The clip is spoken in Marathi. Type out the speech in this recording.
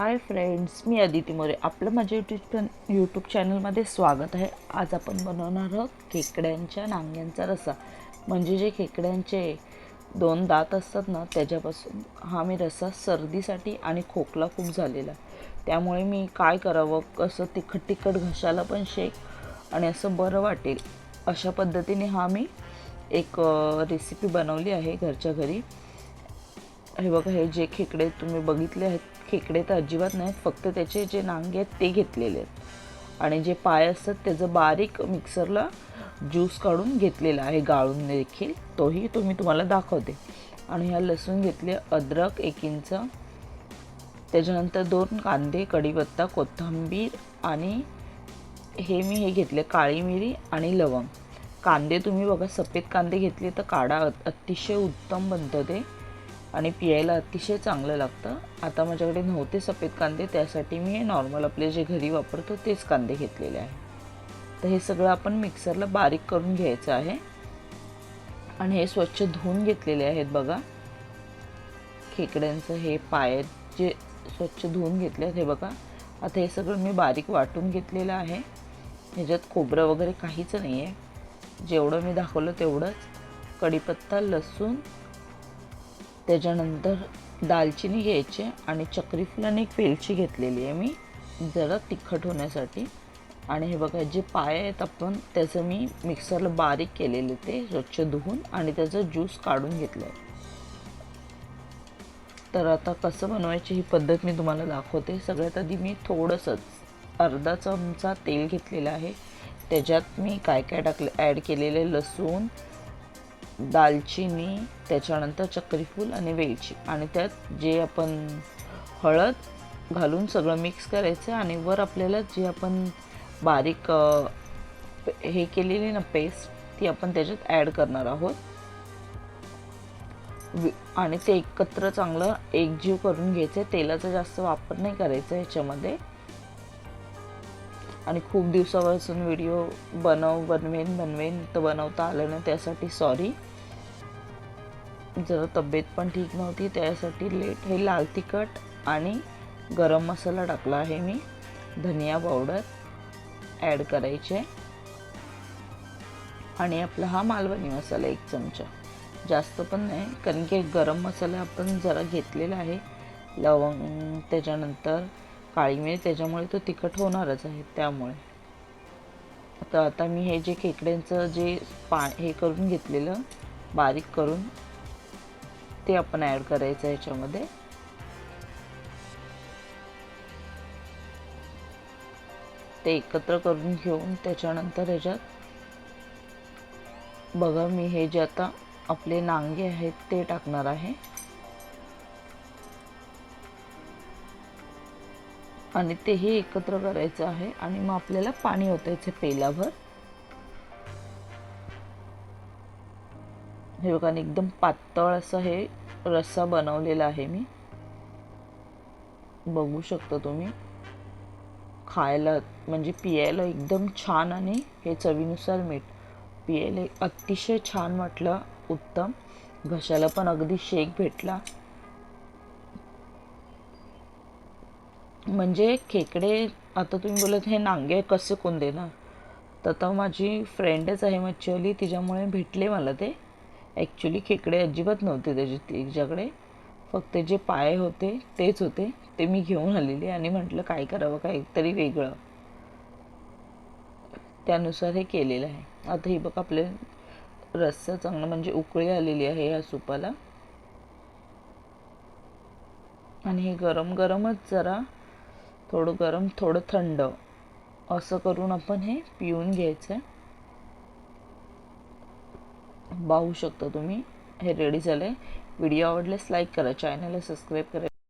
हाय फ्रेंड्स मी अदिती मोरे. आपलं माझ्या यूट्यूब चॅन यूट्यूब चॅनलमध्ये स्वागत आहे. आज आपण बनवणार आहोत खेकड्यांच्या नांग्यांचा रसा. म्हणजे जे खेकड्यांचे दोन दात असतात ना त्याच्यापासून हा मी रसा सर्दीसाठी आणि खोकला खूप झालेला त्यामुळे मी काय करावं कसं तिखट तिखट घशाला पण शेक आणि असं बरं वाटेल. अशा पद्धतीने हा मी एक रेसिपी बनवली आहे घरच्या घरी. हे बघा हे जे खेकडे तुम्ही बघितले आहेत खेकडे तर अजिबात नाहीत फक्त त्याचे जे नांगे आहेत ते घेतलेले आहेत. आणि जे पाय असतात त्याचं बारीक मिक्सरला ज्यूस काढून घेतलेला आहे गाळून देखील. तोही तो मी तुम्हाला दाखवते. आणि ह्या लसूण घेतले अद्रक एक इंच. त्याच्यानंतर दोन कांदे कढीपत्ता कोथिंबीर आणि हे मी हे घेतले काळी मिरी आणि लवंग. कांदे तुम्ही बघा सफेद कांदे घेतले तर काढा अतिशय उत्तम बनतं ते. आणि पियायला अतिशय चांगलं लागतं. आता माझ्याकडे नव्हते सफेद कांदे त्यासाठी मी हे नॉर्मल आपले जे घरी वापरतो तेच कांदे घेतलेले आहे. तर हे सगळं आपण मिक्सरला बारीक करून घ्यायचं आहे. आणि हे स्वच्छ धुवून घेतलेले आहेत बघा. खेकड्यांचं हे पाय जे स्वच्छ धुवून घेतले आहेत हे बघा. आता हे सगळं मी बारीक वाटून घेतलेलं आहे. ह्याच्यात खोबरं वगैरे काहीच नाही आहे जेवढं मी दाखवलं तेवढंच. कढीपत्ता लसूण त्याच्यानंतर दालचिनी घ्यायची आणि चक्रीफूल आणि एक वेलची घेतलेली आहे मी जरा तिखट होण्यासाठी. आणि हे बघा जे पाय आहेत आपण त्याचं मी मिक्सरला बारीक केलेले ते स्वच्छ धुवून आणि त्याचं ज्यूस काढून घेतलं आहे. तर आता कसं बनवायची ही पद्धत मी तुम्हाला दाखवते. सगळ्यात आधी मी थोडंसंच अर्धा चमचा तेल घेतलेलं आहे. त्याच्यात मी काय काय टाकलं ॲड केलेले लसूण दालचिनी त्याच्यानंतर चक्रीफूल आणि वेलची. आणि त्यात जे आपण हळद घालून सगळं मिक्स करायचं आणि वर आपल्याला जे आपण बारीक हे केलेली ना पेस्ट ती आपण त्याच्यात ॲड करणार आहोत. आणि ते एकत्र चांगलं एकजीव करून घ्यायचं तेलाचा जास्त वापर नाही करायचा ह्याच्यामध्ये. आणि खूप दिवसापासून व्हिडिओ बनव बनवेन बनवेन तर बनवता आलं नाही त्यासाठी सॉरी जरा तब्येत पण ठीक नव्हती त्यासाठी लेट हे लाल तिखट आणि गरम मसाला टाकला आहे मी. धनिया पावडर ॲड करायचे. आणि आपला हा मालवणी मसाला एक चमचा. जास्त पण नाही कारण की गरम मसाला आपण जरा घेतलेला आहे. लवंग त्याच्यानंतर काळी मिरी त्याच्यामुळे तो तिखट होणारच आहे त्यामुळे. आता आता मी हे जे खेकड्यांचं जे पा हे करून घेतलेलं बारीक करून ते आपण ॲड करायचं ह्याच्यामध्ये ते एकत्र करून घेऊन त्याच्यानंतर ह्याच्यात बघा मी हे जे आता आपले नांगे आहेत ते टाकणार आहे. आणि तेही एकत्र करायचं आहे आणि मग आपल्याला पाणी ओतायचं पेलाभर. हे बघा एकदम पातळ असं हे रस्सा बनवलेला आहे मी. बघू शकता तुम्ही. खायला म्हणजे पियायला एकदम छान आणि हे चवीनुसार मीठ. पियायला अतिशय छान म्हटलं उत्तम. घशाला पण अगदी शेक भेटला. म्हणजे खेकडे आता तुम्ही बोलत हे नांगे कसे कोण देणार? तर आता माझी फ्रेंडच आहे मच्छीवाली तिच्यामुळे भेटले मला ते. ॲक्च्युली खेकडे अजिबात नव्हते त्याचे तिच्याकडे. फक्त जे पाय होते तेच होते. ते मी घेऊन आलेले आणि म्हटलं काय करावं काहीतरी वेगळं. त्यानुसार हे केलेलं आहे. आता हे बघ आपले रस्सा चांगलं म्हणजे उकळी आलेली आहे या सुपाला. आणि हे गरम गरमच जरा थोडं गरम थोडं थंड. असं करून आपण हे पिऊन घ्यायचं आहे पाहू शकता तुम्ही. हे रेडी झालं आहे व्हिडिओ आवडल्यास लाईक करा. चॅनलला सबस्क्राईब करा.